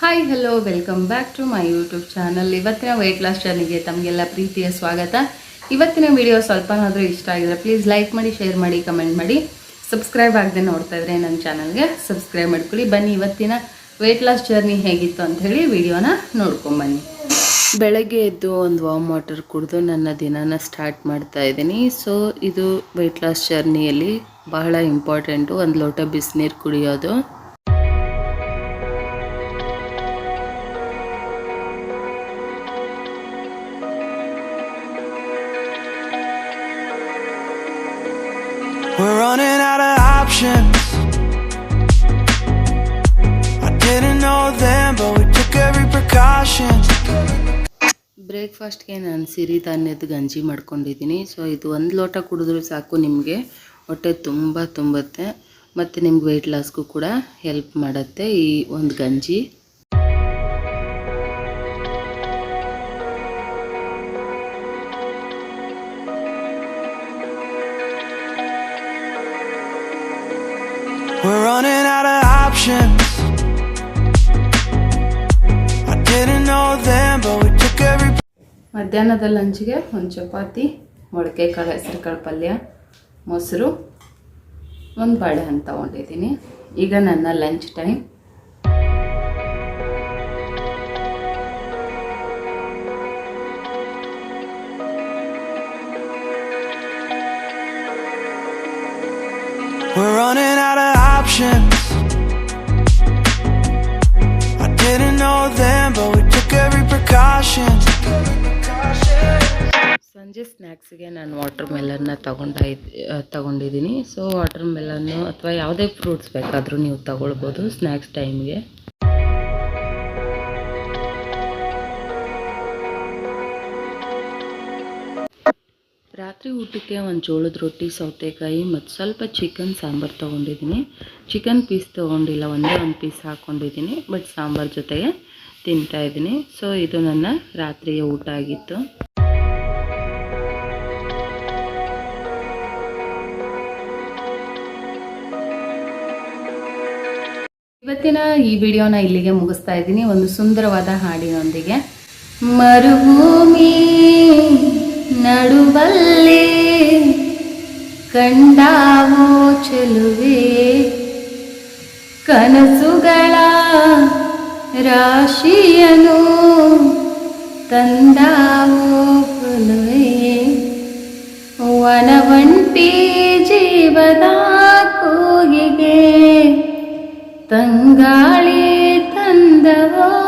Hi hello welcome back to my YouTube channel ಇವತ್ತಿನ weight loss ಜರ್ನಿಗೆ ತಮಗೆಲ್ಲ ಪ್ರೀತಿಯ ಸ್ವಾಗತ. ಇವತ್ತಿನ ವಿಡಿಯೋ ಸ್ವಲ್ಪನಾದರೂ ಇಷ್ಟ ಆಗಿದ್ರೆ ಪ್ಲೀಸ್ ಲೈಕ್ ಮಾಡಿ ಶೇರ್ ಮಾಡಿ ಕಮೆಂಟ್ ಮಾಡಿ. ಸಬ್ಸ್ಕ್ರೈಬ್ ಆಗದೆ ನೋಡ್ತಾ ಇದ್ರೆ ನನ್ನ ಚಾನಲ್ಗೆ ಸಬ್ಸ್ಕ್ರೈಬ್ ಮಾಡ್ಕೊಳ್ಳಿ. ಬನ್ನಿ ಇವತ್ತಿನ ವೆಯ್ಟ್ ಲಾಸ್ ಜರ್ನಿ ಹೇಗಿತ್ತು ಅಂತ ಹೇಳಿ ವಿಡಿಯೋನ ನೋಡ್ಕೊಂಬನ್ನಿ ಬೆಳಗ್ಗೆ ಎದ್ದು ಒಂದು ವಾಮ್ ವಾಟರ್ ಕುಡಿದು ನನ್ನ ದಿನಾನ ಸ್ಟಾರ್ಟ್ ಮಾಡ್ತಾ ಇದ್ದೀನಿ. ಸೊ ಇದು ವೆಯ್ಟ್ ಲಾಸ್ ಜರ್ನಿಯಲ್ಲಿ ಬಹಳ ಇಂಪಾರ್ಟೆಂಟು ಒಂದು ಲೋಟ ಬಿಸಿನೀರು ಕುಡಿಯೋದು. Options. I didn't know them, but we took every precaution. ಬ್ರೇಕ್ಫಾಸ್ಟ್ಗೆ ನಾನು ಸಿರಿಧಾನ್ಯದ ಗಂಜಿ ಮಾಡ್ಕೊಂಡಿದ್ದೀನಿ ಸೊ ಇದು ಒಂದು ಲೋಟ ಕುಡಿದ್ರೂ ಸಾಕು ನಿಮಗೆ ಹೊಟ್ಟೆ ತುಂಬ ತುಂಬುತ್ತೆ ಮತ್ತು ನಿಮ್ಗೆ ವೆಯ್ಟ್ ಲಾಸ್ಗೂ ಕೂಡ ಹೆಲ್ಪ್ ಮಾಡುತ್ತೆ ಈ ಒಂದು ಗಂಜಿ We're running out of options. I didn't know them but we took every ಮಧ್ಯಾಹ್ನದ ಲಂಚ್ಗೆ ಒಂದು ಚಪಾತಿ ಮೊಳಕೆ ಕಾಳು ಹೆಸರು ಕಾಳು ಪಲ್ಯ ಮೊಸರು ಒಂದು ಬಾಳೆಹಣ್ಣು ತೊಗೊಂಡಿದ್ದೀನಿ ಈಗ ನನ್ನ lunch time We're running out of options. I didn't know them, but we took every precaution. ಸಂಜೆ ಸ್ನ್ಯಾಕ್ಸಿಗೆ ನಾನು ವಾಟರ್ ಮೆಲನ್ನ ತಗೊಂಡಾಯ್ ತಗೊಂಡಿದ್ದೀನಿ ಸೊ ವಾಟರ್ ಮೆಲನ್ನು ಅಥವಾ ಯಾವುದೇ ಫ್ರೂಟ್ಸ್ ಬೇಕಾದರೂ ನೀವು ತಗೊಳ್ಬೋದು ಸ್ನ್ಯಾಕ್ಸ್ ಟೈಮ್ಗೆ ರಾತ್ರಿ ಊಟಕ್ಕೆ ಒಂದು ಜೋಳದ ರೊಟ್ಟಿ, ಸೌತೆಕಾಯಿ ಮತ್ತು ಸ್ವಲ್ಪ ಚಿಕನ್ ಸಾಂಬಾರು ತೊಗೊಂಡಿದ್ದೀನಿ ಚಿಕನ್ ಪೀಸ್ ತೊಗೊಂಡಿಲ್ಲ, ಒಂದೇ ಒಂದು ಪೀಸ್ ಹಾಕ್ಕೊಂಡಿದ್ದೀನಿ ಬಟ್ ಸಾಂಬಾರು ಜೊತೆಗೆ ತಿಂತಾ ಇದ್ದೀನಿ ಸೊ ಇದು ನನ್ನ ರಾತ್ರಿಯ ಊಟ ಆಗಿತ್ತು. ಇವತ್ತಿನ ಈ ವಿಡಿಯೋನ ಇಲ್ಲಿಗೆ ಮುಗಿಸ್ತಾ ಇದ್ದೀನಿ ಒಂದು ಸುಂದರವಾದ ಹಾಡಿನೊಂದಿಗೆ. ಮರುಭೂಮಿ ನಡುವಲ್ಲಿ ಕಂಡಾವೋ ಚೆಲುವೆ? ಕನಸುಗಳ ರಾಶಿಯನು ತಂದಾವೋ ಕೊಲುವೆ? ವನವಂಟಿ ಜೀವದ ಕೂಗಿಗೆ ತಂಗಾಳಿ ತಂದವೋ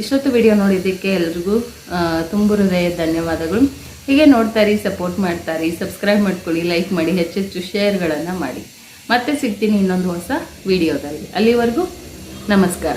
ಇಷ್ಟೊತ್ತು ವಿಡಿಯೋ ನೋಡಿದ್ದಕ್ಕೆ ಎಲ್ರಿಗೂ ತುಂಬ ಹೃದಯ ಧನ್ಯವಾದಗಳು. ಹೀಗೆ ನೋಡ್ತಾರಿ ಸಪೋರ್ಟ್ ಮಾಡ್ತಾರಿ ಸಬ್ಸ್ಕ್ರೈಬ್ ಮಾಡ್ಕೊಳ್ಳಿ ಲೈಕ್ ಮಾಡಿ, ಹೆಚ್ಚೆಚ್ಚು ಶೇರ್ಗಳನ್ನು ಮಾಡಿ. ಮತ್ತೆ ಸಿಗ್ತೀನಿ ಇನ್ನೊಂದು ಹೊಸ ವಿಡಿಯೋದಲ್ಲಿ ಅಲ್ಲಿವರೆಗೂ ನಮಸ್ಕಾರ.